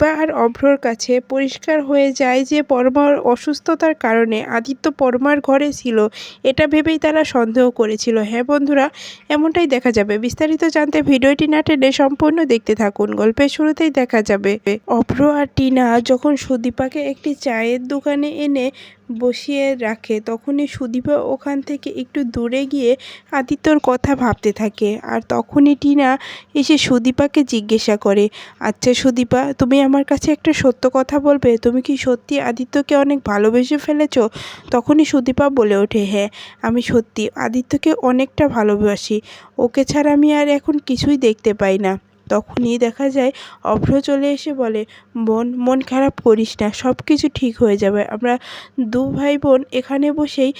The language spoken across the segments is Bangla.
বা আর অভ্রর কাছে পরিষ্কার হয়ে যায় যে পরমার অসুস্থতার কারণে আদিত্য পরমার ঘরে ছিল। এটা ভেবেই তারা সন্দেহ করেছিল। হ্যাঁ বন্ধুরা, এমনটাই দেখা যাবে। বিস্তারিত জানতে ভিডিওটি না টেনে সম্পূর্ণ দেখতে থাকুন। গল্পের শুরুতেই দেখা যাবে, অভ্র আর টিনা যখন সুদীপাকে একটি চায়ের দোকানে এনে বসিয়ে রাখে, তখনই সুদীপা ওখান থেকে একটু দূরে গিয়ে আদিত্যর কথা ভাবতে থাকে। আর তখনই টিনা এসে সুদীপাকে জিজ্ঞাসা করে আচ্ছা সুদীপা, তুমি আমার কাছে একটা সত্য কথা বলবে? তুমি কি সত্যি আদিত্যকে অনেক ভালোবেসে ফেলেছো? তখনই সুদীপা বলে ওঠে হ্যাঁ আমি সত্যি। আদিত্যকে অনেকটা ভালোবাসি। ওকে ছাড়া আমি আর এখন কিছুই দেখতে পাই না। তখনই দেখা যায় অভ্র চলে এসে বলে, বোন, মন খারাপ করিস না সব কিছু ঠিক হয়ে যাবে। আমরা দু ভাই বোন এখানে বসেই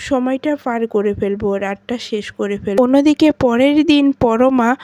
সময়টা পার করে ফেলব, রাতটা শেষ করে ফেলব। অন্যদিকে পরের দিন পরমা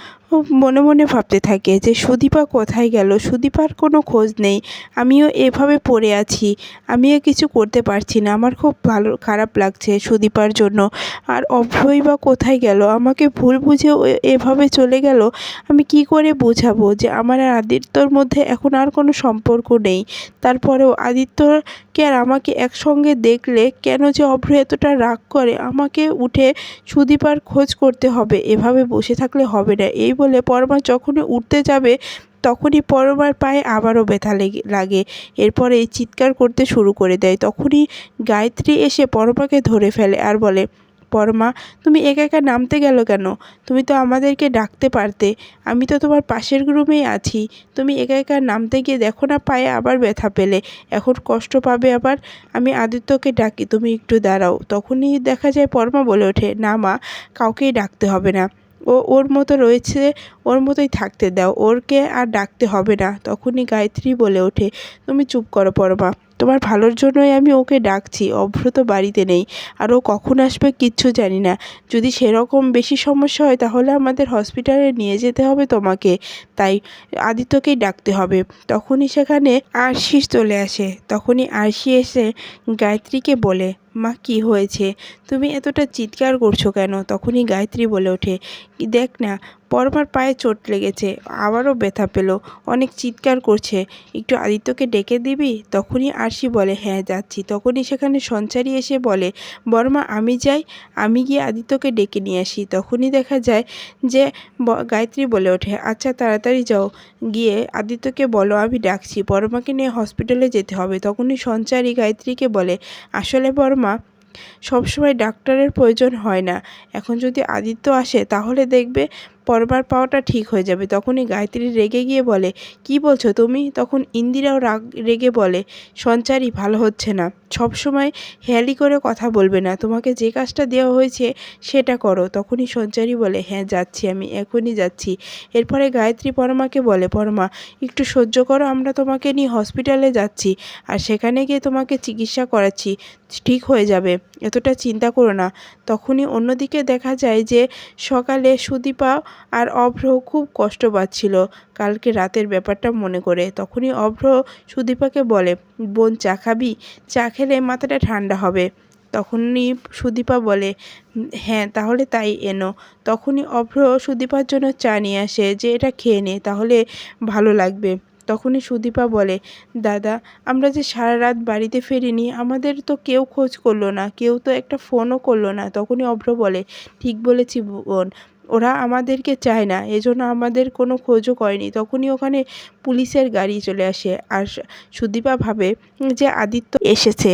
মনে মনে ভাবতে থাকে যে, সুদীপা কোথায় গেল? সুদীপার কোনো খোঁজ নেই। আমিও এভাবে পড়ে আছি। আমিও কিছু করতে পারছি না। আমার খুব ভালো, খারাপ লাগছে সুদীপার জন্য। আর অভ্রই বা কোথায় গেল? আমাকে ভুল বুঝে এভাবে চলে গেল? আমি কি করে বোঝাবো যে, আমার আর আদিত্যর মধ্যে এখন আর কোনো সম্পর্ক নেই? তারপরেও আদিত্যকে আর আমাকে একসঙ্গে দেখলে কেন যে অভ্র এতটা রাগ করে, আমাকে উঠে সুদীপার খোঁজ করতে হবে। এভাবে বসে থাকলে হবে না। এই বলে পরমা যখনই উঠতে যাবে, তখনই পরমার পায়ে আবারও ব্যথা লেগে, লাগে। এরপরে চিৎকার করতে শুরু করে দেয়। তখনই গায়ত্রী এসে পরমাকে ধরে ফেলে আর বলে পরমা তুমি একা একা নামতে গেল কেন? তুমি তো আমাদেরকে ডাকতে পারতে। আমি তো তোমার পাশের রুমেই আছি। তুমি একা একা নামতে গিয়ে দেখো না পায়ে আবার ব্যথা পেলে। এখন কষ্ট পাবে আবার? আমি আদিত্যকে ডাকি, তুমি একটু দাঁড়াও। তখনই দেখা যায় পরমা বলে ওঠে, না মা, কাউকেই ডাকতে হবে না। ও ওর মতো রয়েছে, ওর মতোই থাকতে দাও। ওরকে আর ডাকতে হবে না। তখনই গায়ত্রী বলে ওঠে, তুমি চুপ করো পরমা। তোমার ভালোর জন্যই আমি ওকে ডাকছি, অভ্র তো বাড়িতে নেই, আর ও কখন আসবে কিচ্ছু জানি না। যদি সেরকম বেশি সমস্যা হয় তাহলে আমাদের হসপিটালে নিয়ে যেতে হবে তোমাকে। তাই আদিত্যকেই ডাকতে হবে। তখনই সেখানে আরশি চলে আসে। তখনই আরশি এসে গায়ত্রীকে বলে মা, কি হয়েছে? তুমি এতটা চিৎকার করছ কেন? তখনই গায়ত্রী বলে ওঠে, দেখ না, পরমার পায়ে চোট লেগেছে, আবারও ব্যথা পেল, অনেক চিৎকার করছে, একটু আদিত্যকে ডেকে দিবি? তখনই আরশি বলে হ্যাঁ যাচ্ছি। তখনই সেখানে সঞ্চারী এসে বলে, বর্মা, আমি যাই, আমি গিয়ে আদিত্যকে ডেকে নিয়ে আসি। তখনই দেখা যায় যে গায়ত্রী বলে ওঠে আচ্ছা তাড়াতাড়ি যাও, গিয়ে আদিত্যকে বলো, আমি ডাকছি বর্মাকে নিয়ে হসপিটালে যেতে হবে। তখনই সঞ্চারী গায়ত্রীকে বলে, আসলে বর্মা সবসময় ডাক্তারের প্রয়োজন হয় না। এখন যদি আদিত্য আসে তাহলে দেখবে পরবার পাওয়াটা ঠিক হয়ে যাবে। তখনই গায়ত্রী রেগে গিয়ে বলে, কি বলছো তুমি? তখন ইন্দিরাও রাগ রেগে বলে সঞ্চারই ভালো হচ্ছে না। সব সময় হেয়ালি করে কথা বলবে না। তোমাকে যে কাজটা দেওয়া হয়েছে সেটা করো। তখনই সঞ্চারী বলে হ্যাঁ যাচ্ছি আমি, এখনই যাচ্ছি। এরপরে গায়ত্রী পরমাকে বলে, পরমা, একটু সহ্য করো, আমরা তোমাকে নিয়ে হসপিটালে যাচ্ছি আর সেখানে গিয়ে তোমাকে চিকিৎসা করাচ্ছি। ঠিক হয়ে যাবে, এতটা চিন্তা করো না। তখনই অন্যদিকে দেখা যায় যে সকালে সুদীপা আর অভ্র খুব কষ্ট পাচ্ছিল। কালকে রাতের ব্যাপারটা মনে করে। তখনই অভ্র সুদীপাকে বলে, বোন, চা খাবি? চা খেলে মাথাটা ঠান্ডা হবে। তখনই সুদীপা বলে হ্যাঁ তাহলে তাই এনো। তখনই অভ্র সুদীপার জন্য চা নিয়ে আসে, যে এটা খেয়ে নে, তাহলে ভালো লাগবে। তখনই সুদীপা বলে, দাদা, আমরা যে সারা রাত বাড়িতে ফেরিনি, আমাদের তো কেউ খোঁজ করল না, কেউ তো একটা ফোনও করল না। তখনই অভ্র বলে, ঠিক বলেছি বোন। ওরা আমাদেরকে চায় না। এজন্য আমাদের কোনো খোঁজও করেনি। তখনই ওখানে পুলিশের গাড়ি চলে আসে। আর সুদীপা ভাবে যে আদিত্য এসেছে।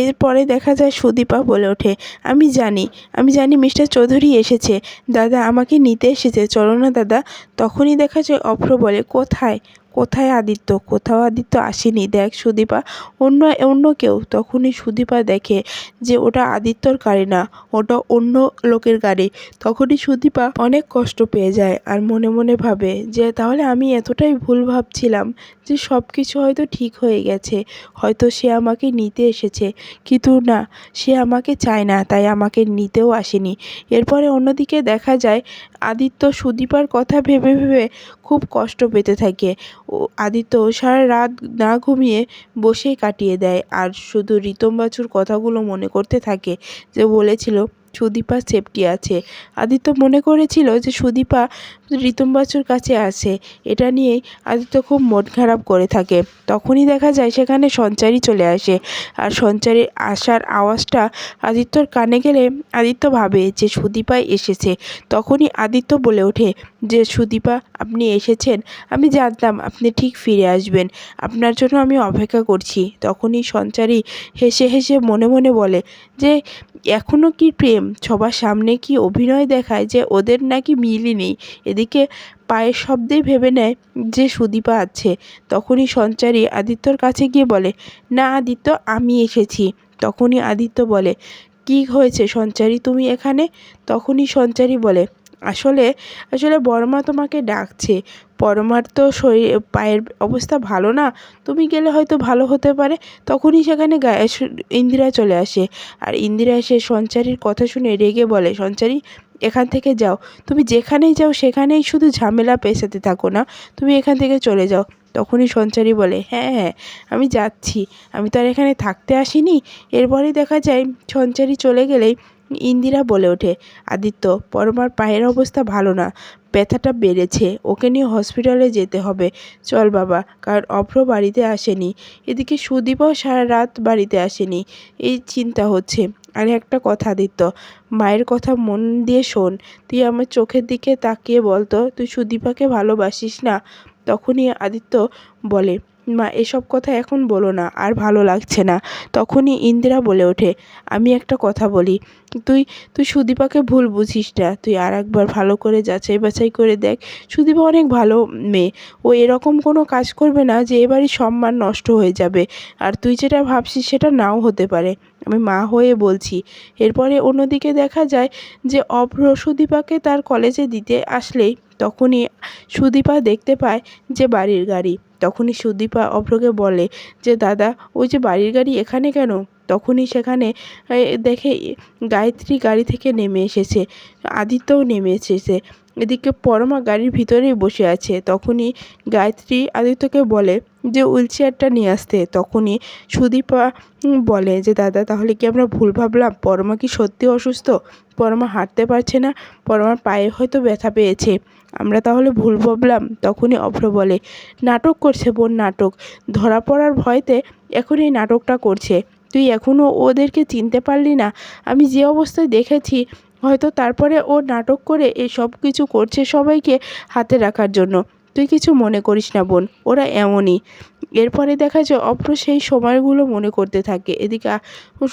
এরপরে দেখা যায় সুদীপা বলে ওঠে, আমি জানি আমি জানি মিস্টার চৌধুরী এসেছে। দাদা আমাকে নিতে এসেছে। চলো না দাদা। তখনই দেখা যায় অভ্র বলে, কোথায়? কোথায় আদিত্য? কোথাও আদিত্য আসেনি। দেখ সুদীপা, অন্য অন্য কেউ তখনই সুদীপা দেখে যে ওটা আদিত্যর গাড়ি না, ওটা অন্য লোকের গাড়ি। তখনই সুদীপা অনেক কষ্ট পেয়ে যায় আর মনে মনে ভাবে যে তাহলে আমি এতটাই ভুল ভাবছিলাম যে সব কিছু হয়তো ঠিক হয়ে গেছে, হয়তো সে আমাকে নিতে এসেছে। কিন্তু না, সে আমাকে চায় না, তাই আমাকে নিতেও আসেনি। এরপরে অন্যদিকে দেখা যায় আদিত্য সুদীপার কথা ভেবে ভেবে খুব কষ্ট পেতে থাকে। ও আদিত্য সারা রাত না ঘুমিয়ে বসেই কাটিয়ে দেয়। আর শুধু রিতম বাছুর কথাগুলো মনে করতে থাকে যে বলেছিল সুদীপা সেফটি আছে। আদিত্য মনে করেছিল যে সুদীপা ঋতম্বাসুর কাছে আছে। এটা নিয়েই আদিত্য খুব মন খারাপ করে থাকে। তখনই দেখা যায় সেখানে সঞ্চারী চলে আসে। আর সঞ্চারীর আসার আওয়াজটা আদিত্যর কানে গেলে আদিত্য ভাবে যে সুদীপাই এসেছে। তখনই আদিত্য বলে ওঠে যে সুদীপা, আপনি এসেছেন, আমি জানতাম আপনি ঠিক ফিরে আসবেন। আপনার জন্য আমি অপেক্ষা করছি। তখনই সঞ্চারী হেসে হেসে মনে মনে বলে, যে এখনও কি প্রেম? সবার সামনে কি অভিনয় দেখায় যে ওদের নাকি মিলই নেই? এদিকে পায়ের শব্দেই ভেবে নেয় যে সুদীপা আছে। তখনই সঞ্চারী আদিত্যর কাছে গিয়ে বলে, না আদিত্য, আমি এসেছি। তখনই আদিত্য বলে, কি হয়েছে সঞ্চারী, তুমি এখানে? তখনই সঞ্চারী বলে আসলে আসলে বড়মা তোমাকে ডাকছে। পরমার তো শরীর, পায়ের অবস্থা ভালো না। তুমি গেলে হয়তো ভালো হতে পারে। তখনই সেখানে ইন্দিরা চলে আসে। আর ইন্দিরা এসে সঞ্চারীর কথা শুনে রেগে বলে, সঞ্চারী, এখান থেকে যাও। তুমি যেখানেই যাও, সেখানেই শুধু ঝামেলা পেশাতে থাকো না। তুমি এখান থেকে চলে যাও। তখনই সঞ্চারী বলে হ্যাঁ হ্যাঁ আমি যাচ্ছি। আমি তো আর এখানে থাকতে আসিনি। এরপরেই দেখা যায়, সঞ্চারী চলে গেলেই ইন্দিরা বলে ওঠে, আদিত্য, পরমার পায়ের অবস্থা ভালো না, ব্যথাটা বেড়েছে, ওকে নিয়ে হসপিটালে যেতে হবে। চল বাবা কারণ অভ্র বাড়িতে আসেনি, এদিকে সুদীপও সারা রাত বাড়িতে আসেনি, এই চিন্তা হচ্ছে। আর একটা কথা আদিত্য, মায়ের কথা মন দিয়ে শোন, তুই আমার চোখের দিকে তাকিয়ে বলতো, তুই সুদীপাকে ভালোবাসিস না? তখনই আদিত্য বলে মা, এসব কথা এখন বলো না, আর ভালো লাগছে না। তখনই ইন্দিরা বলে ওঠে, আমি একটা কথা বলি, তুই তুই সুদীপাকে ভুল বুঝিস না, তুই আর একবার ভালো করে যাচাই বাছাই করে দেখ, সুদীপা অনেক ভালো মেয়ে, ও এরকম কোনো কাজ করবে না যে এবারই সম্মান নষ্ট হয়ে যাবে, আর তুই যেটা ভাবছিস সেটা নাও হতে পারে। আমি মা হয়ে বলছি, এরপরে অন্যদিকে দেখা যায় যে অভ্র সুদীপাকে তার কলেজে দিতে আসলেই তখনই সুদীপা দেখতে পায় যে বাড়ির গাড়ি। তখনই সুদীপা অভ্রকে বলে যে, দাদা, ওই যে বাড়ির গাড়ি এখানে কেন? তখনই সেখানে দেখে গায়ত্রী গাড়ি থেকে নেমে এসেছে। আদিত্যও নেমে এসেছে। এদিকে পরমা গাড়ির ভিতরেই বসে আছে। তখনই গায়ত্রী আদিত্যকে বলে যে, হুইল চেয়ারটা নিয়ে আসতে। তখনই সুদীপা বলে যে, দাদা, তাহলে কি আমরা ভুল ভাবলাম? পরমা কি সত্যি অসুস্থ? পরমা হাঁটতে পারছে না। পরমার পায়ে হয়তো ব্যথা পেয়েছে। আমরা তাহলে ভুল ভাবলাম? তখনই অভ্র বলে, নাটক করছে বোন নাটক। ধরা পড়ার ভয়তে এখন এই নাটকটা করছে। তুই এখনও ওদেরকে চিনতে পারলি না? আমি যে অবস্থায় দেখেছি, হয়তো তারপরে ও নাটক করে এই সব কিছু করছে সবাইকে হাতে রাখার জন্য। তুই কিছু মনে করিস না বোন, ওরা এমনই। এরপরে দেখা যায় অপ্র সেই সময়গুলো মনে করতে থাকে। এদিকে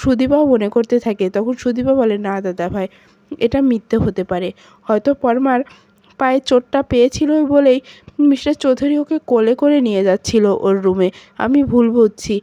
সুদীপাও মনে করতে থাকে। তখন সুদীপা বলে, না দাদা ভাই এটা মিথ্যে হতে পারে। হয়তো পরমার পায়ে চোটটা পেয়েছিল বলেই মিস্টার চৌধুরী ওকে কোলে করে নিয়ে যাচ্ছিল ওর রুমে। আমি ভুল বুঝছি।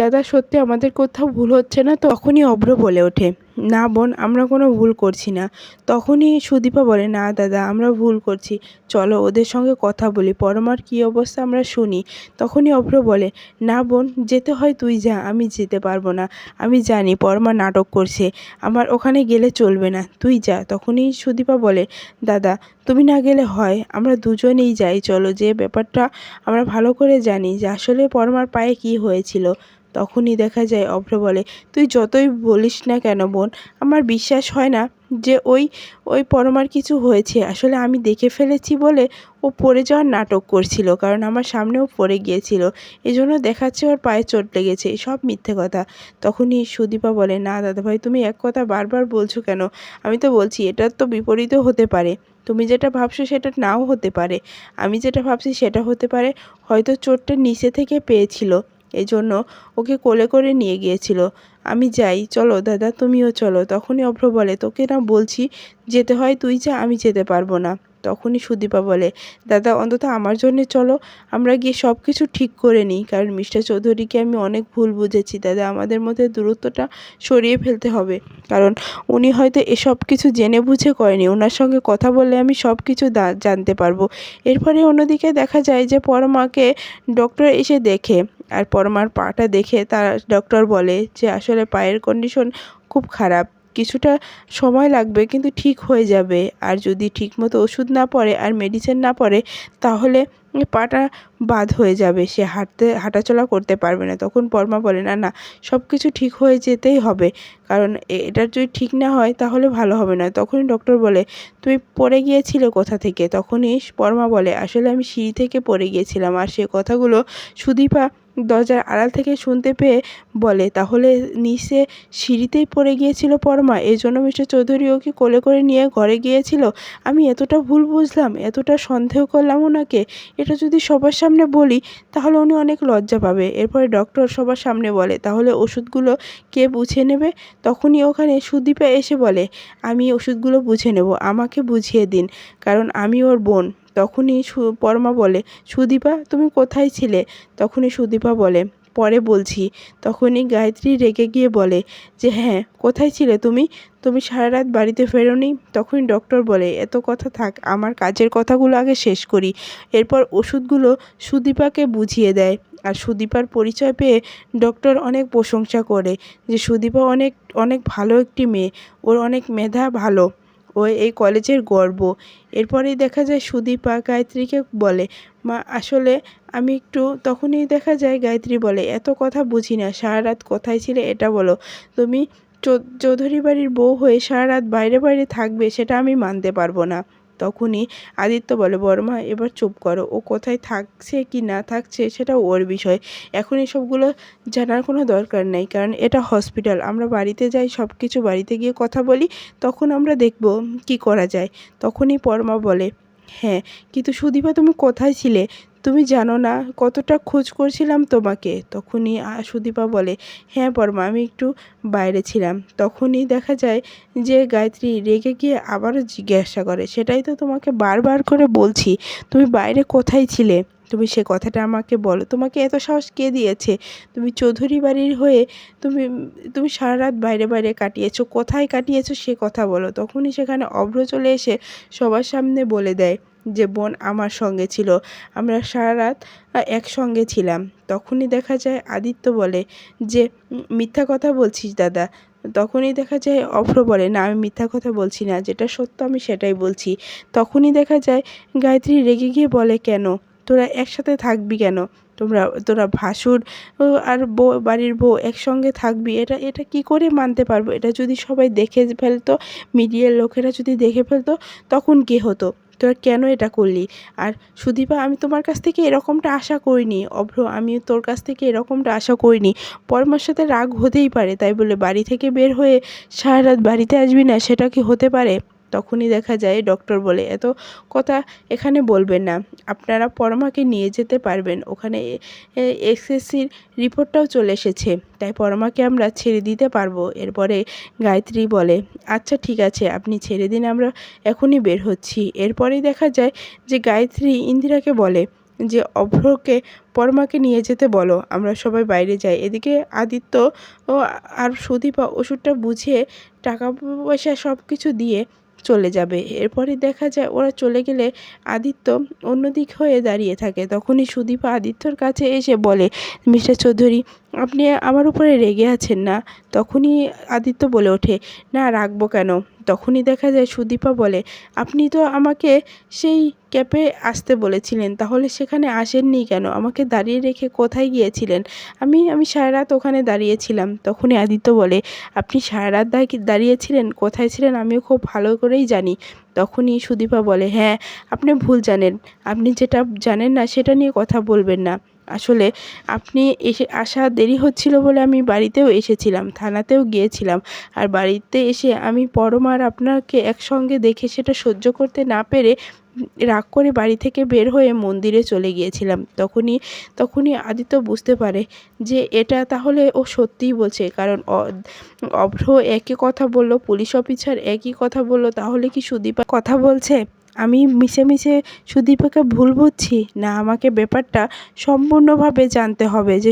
দাদা, সত্যি আমাদের কোথাও ভুল হচ্ছে না? তখনই অভ্র বলে ওঠে। না বোন, আমরা কোনো ভুল করছি না। তখনই সুদীপা বলে, না দাদা, আমরা ভুল করছি। চলো ওদের সঙ্গে কথা বলি পরমার কী অবস্থা আমরা শুনি। তখনই অভ্র বলে, না বোন, যেতে হয় তুই যা, আমি যেতে পারব না। আমি জানি পরমা নাটক করছে, আমার ওখানে গেলে চলবে না, তুই যা। তখনই সুদীপা বলে, দাদা, তুমি না গেলে হয়, আমরা দুজনেই যাই, চলো, যে ব্যাপারটা আমরা ভালো করে জানি, যে আসলে পরমার পায়ে কী হয়েছিল। তখনই দেখা যায় অভ্র বলে, তুই যতই বলিস না কেন বোন, আমার বিশ্বাস হয় না যে ওই ওই পরমার কিছু হয়েছে। আসলে আমি দেখে ফেলেছি বলে ও পড়ে যাওয়ার নাটক করছিল, কারণ আমার সামনেও পড়ে গিয়েছিল। এই জন্য দেখাচ্ছে ওর পায়ে চোট লেগেছে সব মিথ্যে কথা। তখনই সুদীপা বলে, না দাদাভাই, তুমি এক কথা বারবার বলছো কেন? আমি তো বলছি এটার তো বিপরীতও হতে পারে। তুমি যেটা ভাবছ সেটা নাও হতে পারে। আমি যেটা ভাবছি সেটা হতে পারে। হয়তো চোটটা নিচে থেকে পেয়েছিল। এই জন্য ওকে কোলে করে নিয়ে গিয়েছিল। আমি যাই, চলো দাদা, তুমিও চলো। তখনই অভ্র বলে, তোকে না বলছি, যেতে হয় তুই যা, আমি যেতে পারব না। তখনই সুদীপা বলে, দাদা, অন্তত আমার জন্যে চলো, আমরা গিয়ে সব কিছু ঠিক করে নিই, কারণ মিস্টার চৌধুরীকে আমি অনেক ভুল বুঝেছি। দাদা, আমাদের মধ্যে দূরত্বটা সরিয়ে ফেলতে হবে, কারণ উনি হয়তো এসব কিছু জেনে বুঝে করেনি। ওনার সঙ্গে কথা বললে আমি সব কিছু জানতে পারব। এরপরে অন্যদিকে দেখা যায় যে পরমাকে ডক্টর এসে দেখে, আর পরমার পাটা দেখে তার ডক্টর বলে যে, আসলে পায়ের কন্ডিশন খুব খারাপ। কিছুটা সময় লাগবে, কিন্তু ঠিক হয়ে যাবে। আর যদি ঠিকমতো ওষুধ না পড়ে আর মেডিসিন না পড়ে, তাহলে পাটা বাদ হয়ে যাবে। সে হাঁটতে, হাঁটাচলা করতে পারবে না। তখন পরমা বলে, না না সব কিছু ঠিক হয়ে যেতেই হবে। কারণ এ- এটা যদি ঠিক না হয়, তাহলে ভালো হবে না। তখনই ডক্টর বলে, তুমি পড়ে গিয়েছিলে কোথা থেকে? তখনই পরমা বলে, আসলে আমি সিঁড়ি থেকে পড়ে গিয়েছিলাম। আর সে কথাগুলো সুদীপা দরজার আড়াল থেকে শুনতে পেয়ে বলে, তাহলে নিচে সিঁড়িতেই পড়ে গিয়েছিল পরমা। এই জন্য মিস্টার চৌধুরী ওকে কোলে করে নিয়ে ঘরে গিয়েছিল। আমি এতটা ভুল বুঝলাম? এতটা সন্দেহ করলাম ওনাকে? এটা যদি সবার সামনে বলি, তাহলে উনি অনেক লজ্জা পাবে এরপরে ডক্টর সবার সামনে বলে, তাহলে ওষুধগুলো কে বুঝে নেবে তখনই ওখানে সুদীপা এসে বলে, আমি ওষুধগুলো বুঝে নেব। আমাকে বুঝিয়ে দিন, কারণ আমি ওর বোন। তখনই পরমা বলে, সুদীপা, তুমি কোথায় ছিলে? তখনই সুদীপা বলে, পরে বলছি। তখনই গায়ত্রী রেগে গিয়ে বলে, যে হ্যাঁ কোথায় ছিলে তুমি? তুমি সারা রাত বাড়িতে ফেরোনি? তখনই ডক্টর বলে, এত কথা থাক, আমার কাজের কথাগুলো আগে শেষ করি। এরপর ওষুধগুলো সুদীপাকে বুঝিয়ে দেয়। আর সুদীপার পরিচয় পেয়ে ডক্টর অনেক প্রশংসা করে যে সুদীপা অনেক অনেক ভালো একটি মেয়ে। ওর অনেক মেধা ভালো। ও এই কলেজের গর্ব। এরপরেই দেখা যায় সুদীপা গায়ত্রীকে বলে, মা, আসলে আমি একটু তখনই দেখা যায়, গায়ত্রী বলে, এত কথা বুঝি না, সারা রাত কোথায় ছিলে এটা বলো। তুমি চৌধুরী বাড়ির বউ হয়ে সারা রাত বাইরে বাইরে থাকবে, সেটা আমি মানতে পারব না। তখনই আদিত্য বলে বর্মা এবার চুপ করো। ও কোথায় থাকছে কি না থাকছে সেটা ওর বিষয়। এখন এসবগুলো জানার কোনো দরকার নেই, কারণ এটা হসপিটাল। আমরা বাড়িতে যাই সব কিছু বাড়িতে গিয়ে কথা বলি, তখন আমরা দেখব কি করা যায়। তখনই পরমা বলে হ্যাঁ কিন্তু সুদীপা তুমি কোথায় ছিলে? তুমি জানো না কতটা খোঁজ করছিলাম তোমাকে? তখনই সুদীপা বলে হ্যাঁ পরমা আমি একটু বাইরে ছিলাম। তখনই দেখা যায় যে গায়ত্রী রেগে গিয়ে আবারও জিজ্ঞাসা করে, সেটাই তো তোমাকে বারবার করে বলছি, তুমি বাইরে কোথায় ছিলে? তুমি সে কথাটা আমাকে বলো। তোমাকে এত সাহস কে দিয়েছে? তুমি চৌধুরী বাড়ির হয়ে তুমি তুমি সারা রাত বাইরে বাইরে কাটিয়েছো, কোথায় কাটিয়েছো সে কথা বলো। তখনই সেখানে অভ্র চলে এসে সবার সামনে বলে দেয় যে বোন আমার সঙ্গে ছিল। আমরা সারা রাত একসঙ্গে ছিলাম। তখনই দেখা যায় আদিত্য বলে যে মিথ্যা কথা বলছিস দাদা। তখনই দেখা যায় অভ্র বলে, না, আমি মিথ্যা কথা বলছি না, যেটা সত্য আমি সেটাই বলছি। তখনই দেখা যায় গায়ত্রী রেগে গিয়ে বলে, কেন? তোরা একসাথে থাকবি কেন? তোমরা, তোরা ভাসুর আর বউ, বাড়ির বউ একসঙ্গে থাকবি? এটা এটা কি করে মানতে পারব? এটা যদি সবাই দেখে ফেলতো, মিডিয়ার লোকেরা যদি দেখে ফেলতো, তখন কী হতো? তোরা কেন এটা করলি? আর সুদীপা, আমি তোমার কাছ থেকে এরকমটা আশা করিনি। অভ্র, আমি তোর কাছ থেকে এরকমটা আশা করিনি। পরমার সাথে রাগ হতেই পারে, তাই বলে বাড়ি থেকে বের হয়ে সারা রাত বাড়িতে আসবি না, সেটা কি হতে পারে? তখনই দেখা যায় ডক্টর বলে, এত কথা এখানে বলবেন না, আপনারা পরমাকে নিয়ে যেতে পারবেন, ওখানে এসএসসির রিপোর্টটাও চলে এসেছে, তাই পরমাকে আমরা ছেড়ে দিতে পারব। এরপরে গায়ত্রী বলে আচ্ছা ঠিক আছে, আপনি ছেড়ে দিন, আমরা এখনই বের হচ্ছি। এরপরেই দেখা যায় যে গায়ত্রী ইন্দিরাকে বলে যে, অভ্রকে পরমাকে নিয়ে যেতে বলো, আমরা সবাই বাইরে যাই। এদিকে আদিত্য ও আর সুদীপা ওষুধটা বুঝিয়ে টাকা পয়সা সব কিছু দিয়ে চলে যাবে। এরপরে দেখা যায় ওরা চলে গেলে আদিত্য অন্যদিক হয়ে দাঁড়িয়ে থাকে। তখনই সুদীপা আদিত্যর কাছে এসে বলে, মিস্টার চৌধুরী আপনি আমার উপরে রেগে আছেন না, তখনই আদিত্য বলে ওঠে, না, রাখব কেন? তখনই দেখা যায় সুদীপা বলে, আপনি তো আমাকে সেই ক্যাপে আসতে বলেছিলেন, তাহলে সেখানে আসেননি কেন? আমাকে দাঁড়িয়ে রেখে কোথায় গিয়েছিলেন? আমি আমি সারা রাত ওখানে দাঁড়িয়েছিলাম। তখনই আদিত্য বলে, আপনি সারা রাত দাঁড়ি- দাঁড়িয়েছিলেন? কোথায় ছিলেন? আমিও খুব ভালো করেই জানি। তখনই সুদীপা বলে হ্যাঁ আপনি ভুল জানেন। আপনি যেটা জানেন না, সেটা নিয়ে কথা বলবেন না। আসলে আপনি এসে, আসা দেরি হচ্ছিল বলে আমি বাড়িতেও এসেছিলাম, থানাতেও গিয়েছিলাম। আর বাড়িতে এসে আমি পরমার আপনাকে একসঙ্গে দেখে সেটা সহ্য করতে না পেরে রাগ করে বাড়ি থেকে বের হয়ে মন্দিরে চলে গিয়েছিলাম। তখনই তখনই আদিত্য বুঝতে পারে যে এটা তাহলে ও সত্যিই বলছে, কারণ অভ্র একই কথা বলল, পুলিশ অফিসার একই কথা বলল, তাহলে কি সুদীপা কথা বলছে? আমি মিশে মিশে সুদীপাকে ভুল বুঝছি? না আমাকে ব্যাপারটা সম্পূর্ণভাবে জানতে হবে যে